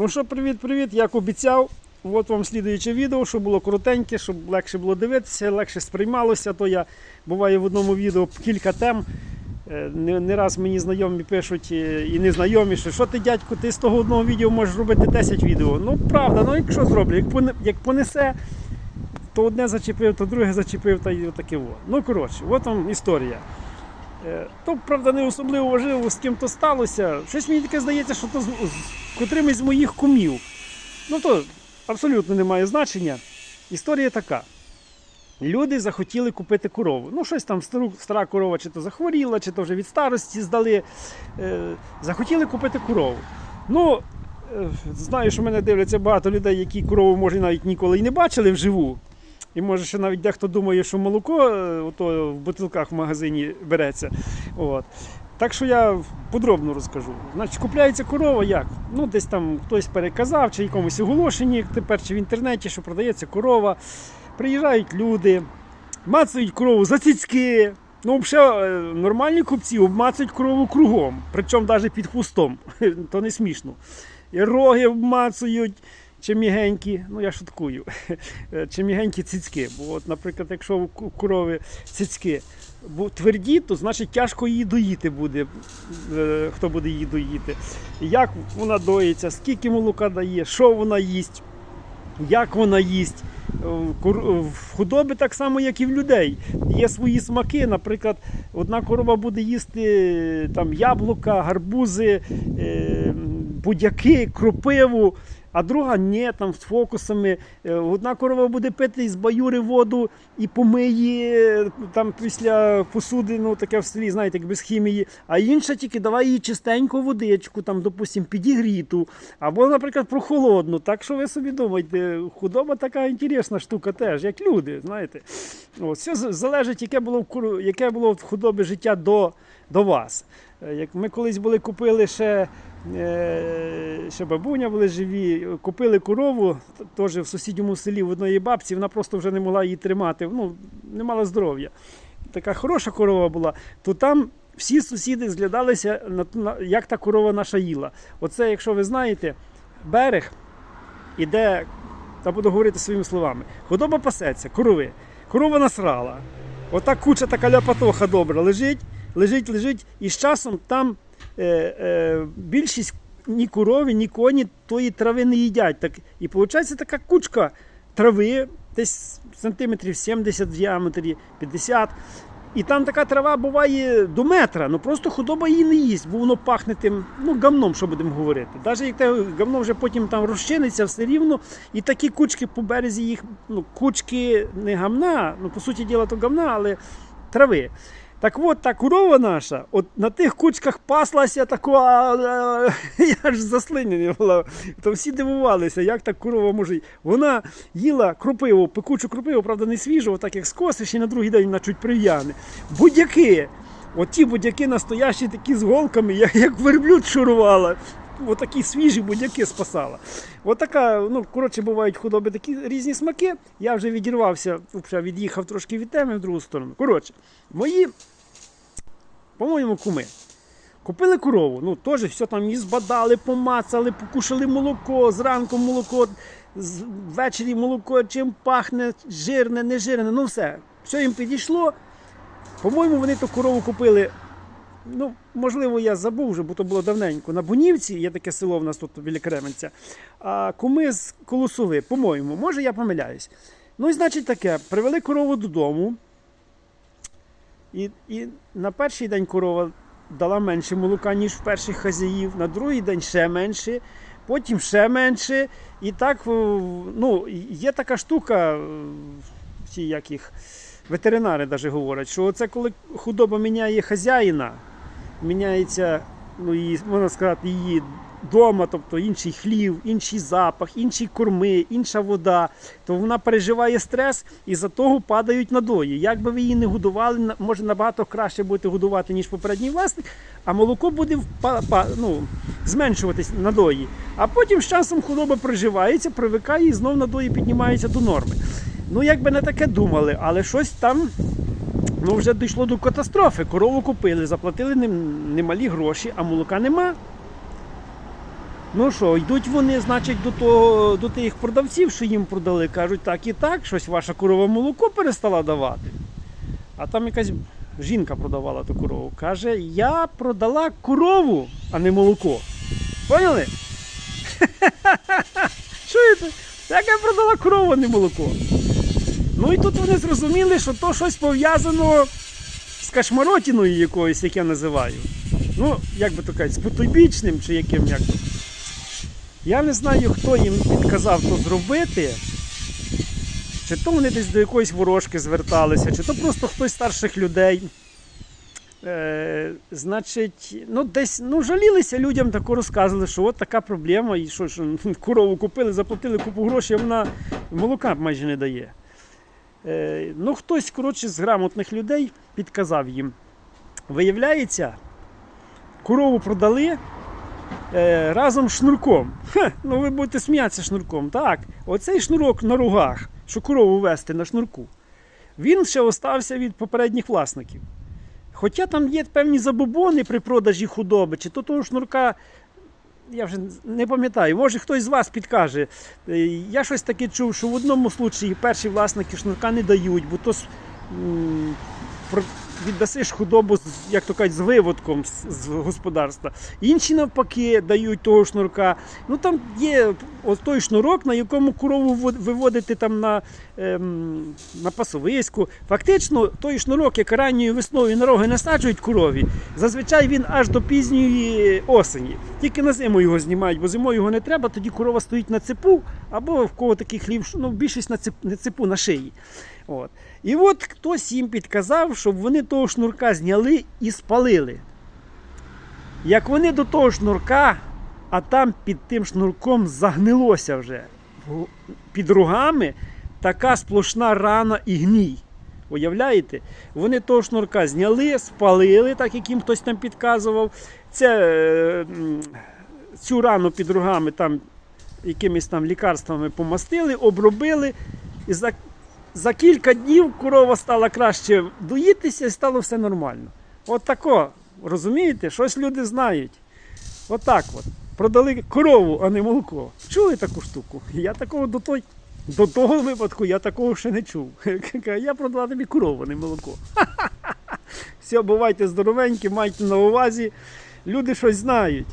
Ну що, привіт-привіт, як обіцяв. От вам слідуюче відео, щоб було коротеньке, щоб легше було дивитися, легше сприймалося. То я буває в одному відео кілька тем. Е, Не, не раз мені знайомі пишуть е, і незнайомі, що що ти, дядько, ти з того одного відео можеш робити 10 відео. Ну, правда, ну якщо зроблю, як, понесе, то одне зачепив, то друге зачепив, та й отаке. Ну, коротше, от вам історія. Е, То, правда, не особливо важливо, з ким то сталося. Щось мені таке здається, що то з, з котримось з моїх кумів. Ну то абсолютно не має значення. Історія така. Люди захотіли купити корову. Ну, щось там стару, стара корова, чи то захворіла, чи то вже від старості здали. Е, захотіли купити корову. Ну, е, знаю, що мене дивляться багато людей, які корову, може, навіть ніколи і не бачили вживу. І може ще навіть дехто думає, що молоко е, ото в бутилках в магазині береться. От. Так що я подробно розкажу. Значить, купляється корова як? Ну, десь там хтось переказав, чи якомусь оголошенні, тепер чи в інтернеті, що продається корова. Приїжджають люди, мацають корову за цицьки. Ну, взагалі, е, нормальні купці обмацують корову кругом, причому навіть під хвостом. То не смішно. І роги обмацують, чи мігенькі, ну я шуткую, чи мігенькі цицьки. Бо, от, наприклад, якщо у корови цицьки тверді, то значить тяжко її доїти буде, е, хто буде її доїти. Як вона доїться, скільки молока дає, що вона їсть, як вона їсть. В кур- В худоби так само, як і в людей. Є свої смаки. Наприклад, одна корова буде їсти е, там яблука, гарбузи, е, будяки, кропиву, а друга ні, там з фокусами. Е, Одна корова буде пити із баюри воду і помиє е, там після посуди, ну таке в селі, знаєте, як без хімії. А інша тільки давай їй чистеньку водичку, там, допустим, підігріту, або, наприклад, прохолодну. Так що ви собі думаєте, худоба така інтересна штука теж, як люди, знаєте. От, все залежить, яке було в яке було в худобі життя до, до вас. Е, Як ми колись були купили ще, ще бабуня були живі, купили корову теж в сусідньому селі в одної бабці, вона просто вже не могла її тримати, ну, не мала здоров'я. Така хороша корова була, то там всі сусіди зглядалися, на, на, як та корова наша їла. Оце, якщо ви знаєте, берег іде, та буду говорити своїми словами, худоба пасеться, корови, корова насрала. Ота куча така ляпатоха добра лежить, лежить, лежить, і з часом там більшість ні корови, ні коні тої трави не їдять. Так, і виходить така кучка трави, десь сантиметрів 70 в діаметрі, 50. І там така трава буває до метра, ну просто худоба її не їсть, бо воно пахне тим ну, гамном, що будемо говорити. Навіть як те гамно вже потім там розчиниться, все рівно. І такі кучки по березі їх, ну, кучки не гамна, ну по суті діла то гамна, але трави. Так от та корова наша, от на тих кучках паслася така, я ж заслинений була. То всі дивувалися, як та корова може. Вона їла кропиву, пекучу кропиву, правда, не свіжу, так як скосиш, і на другий день вона чуть прив'яне. Будь-які. Оті будь-які настоящі такі з голками, як, як верблюд шурувала. Отакі свіжі будяки спасала. Отака, ну, коротше, бувають худоби такі різні смаки. Я вже відірвався, вже від'їхав трошки від теми в другу сторону. Коротше, мої, по-моєму, куми. Купили корову, ну теж все там її збадали, помацали, покушали молоко, зранку молоко, ввечері молоко, чим пахне, жирне, не жирне, ну все. Все їм підійшло. По-моєму, вони ту корову купили. Ну, можливо, я забув вже, бо то було давненько. На Бунівці є таке село в нас тут біля Кременця. А куми з Колосови, по-моєму, може я помиляюсь. Ну і значить таке, привели корову додому. І, і на перший день корова дала менше молока, ніж в перших хазяїв, на другий день ще менше, потім ще менше. І так, ну, є така штука, е, як їх, ветеринари навіть говорять, що це коли худоба міняє хазяїна, міняється, ну, її, можна сказати, її дома, тобто інший хлів, інший запах, інші корми, інша вода, то вона переживає стрес і за того падають надої. Як би ви її не годували, може набагато краще будете годувати, ніж попередній власник, а молоко буде ну, зменшуватись надої. А потім з часом худоба приживається, привикає і знов надої піднімаються до норми. Ну, як би не таке думали, але щось там ну, вже дійшло до катастрофи. Корову купили, заплатили немалі гроші, а молока нема. Ну що, йдуть вони, значить, до того, до тих продавців, що їм продали, кажуть, так і так, щось ваша корова молоко перестала давати. А там якась жінка продавала ту корову. Каже, я продала корову, а не молоко. Поняли? Чуєте? Так я продала корову, а не молоко. Ну і тут вони зрозуміли, що то щось пов'язано з кашмаротіною якоюсь, як я називаю. Ну, як би то кажуть, з потойбічним чи яким як. Я не знаю, хто їм підказав то зробити. Чи то вони десь до якоїсь ворожки зверталися, чи то просто хтось старших людей. Е, значить, ну десь ну, жалілися людям, тако розказували, що от така проблема, і що, що корову купили, заплатили купу грошей, а вона молока майже не дає. Е, ну, хтось, коротше, з грамотних людей підказав їм. Виявляється, корову продали е, разом з шнурком. Хе, ну ви будете сміятися шнурком. Так, оцей шнурок на рогах, що корову вести на шнурку, він ще остався від попередніх власників. Хоча там є певні забобони при продажі худоби, чи то того шнурка, я вже не пам'ятаю, може хтось з вас підкаже. Е, Я щось таке чув, що в одному случаї перші власники шнурка не дають, бо то віддасиш худобу, як то кажуть, з виводком з, господарства. Інші навпаки дають того шнурка. Ну там є ось той шнурок, на якому корову виводити там на, ем, на пасовиську. Фактично, той шнурок, як ранньою весною на роги насаджують корові, зазвичай він аж до пізньої осені. Тільки на зиму його знімають, бо зимою його не треба, тоді корова стоїть на цепу, або в кого такий хлів, ну, більшість на цепу на шиї. От. І от хтось їм підказав, щоб вони того шнурка зняли і спалили. Як вони до того шнурка, а там під тим шнурком загнилося вже під ругами така сплошна рана і гній. Уявляєте? Вони того шнурка зняли, спалили, так як їм хтось там підказував. Це, е, цю рану під ругами там якимись там лікарствами помастили, обробили. І за, кілька днів корова стала краще доїтися і стало все нормально. От тако, розумієте, щось люди знають. Отак от. Продали корову, а не молоко. Чули таку штуку? Я такого до той. До того випадку я такого ще не чув. Я продала тобі корову, не молоко. Все, бувайте здоровенькі, майте на увазі. Люди щось знають.